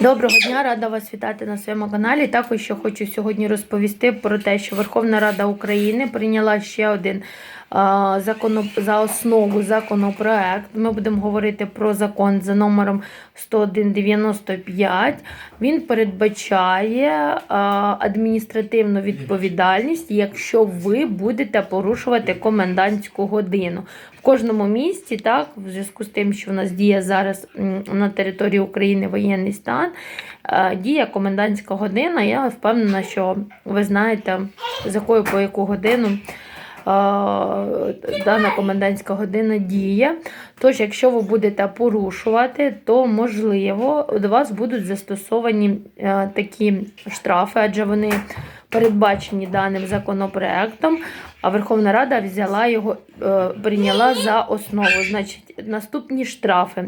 Доброго дня, рада вас вітати на своєму каналі. Також що хочу сьогодні розповісти про те, що Верховна Рада України прийняла ще один а, законо, за основу законопроект. Ми будемо говорити про закон за номером 10195. Він передбачає а, адміністративну відповідальність, якщо ви будете порушувати комендантську годину. В кожному місті, так, в зв'язку з тим, що в нас діє зараз на території України воєнний стан, е, діє комендантська година. Я впевнена, що ви знаєте, з якою по яку годину е, дана комендантська година діє. Тож, якщо ви будете порушувати, то можливо до вас будуть застосовані е, такі штрафи, адже вони передбачені даним законопроектом. А Верховна Рада взяла його, прийняла за основу. Значить, наступні штрафи.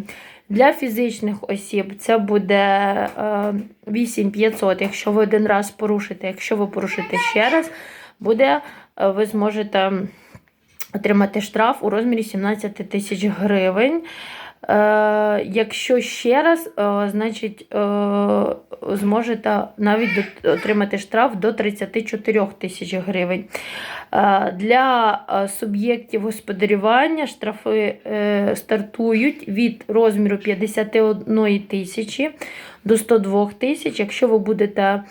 Для фізичних осіб це буде е, 8500, якщо ви один раз порушите. Якщо ви порушите ще раз, буде, е, ви зможете отримати штраф у розмірі 17 тисяч гривень. Е, якщо ще раз, е, значить, е, зможете навіть отримати штраф до 34 тисяч гривень. Е, Для е, суб'єктів господарювання штрафи е, стартують від розміру 51 тисячі до 102 тисяч. Якщо ви будете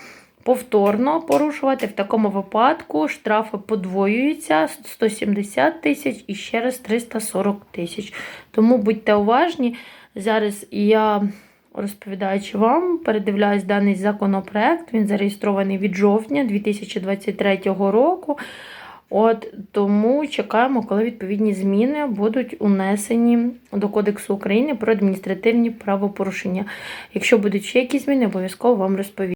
повторно порушувати, в такому випадку штрафи подвоюються 170 тисяч і ще раз 340 тисяч. Тому будьте уважні. Зараз я, розповідаючи вам, передивляюсь даний законопроект. Він зареєстрований від жовтня 2023 року. От тому чекаємо, коли відповідні зміни будуть унесені до Кодексу України про адміністративні правопорушення. Якщо будуть ще якісь зміни, обов'язково вам розповім.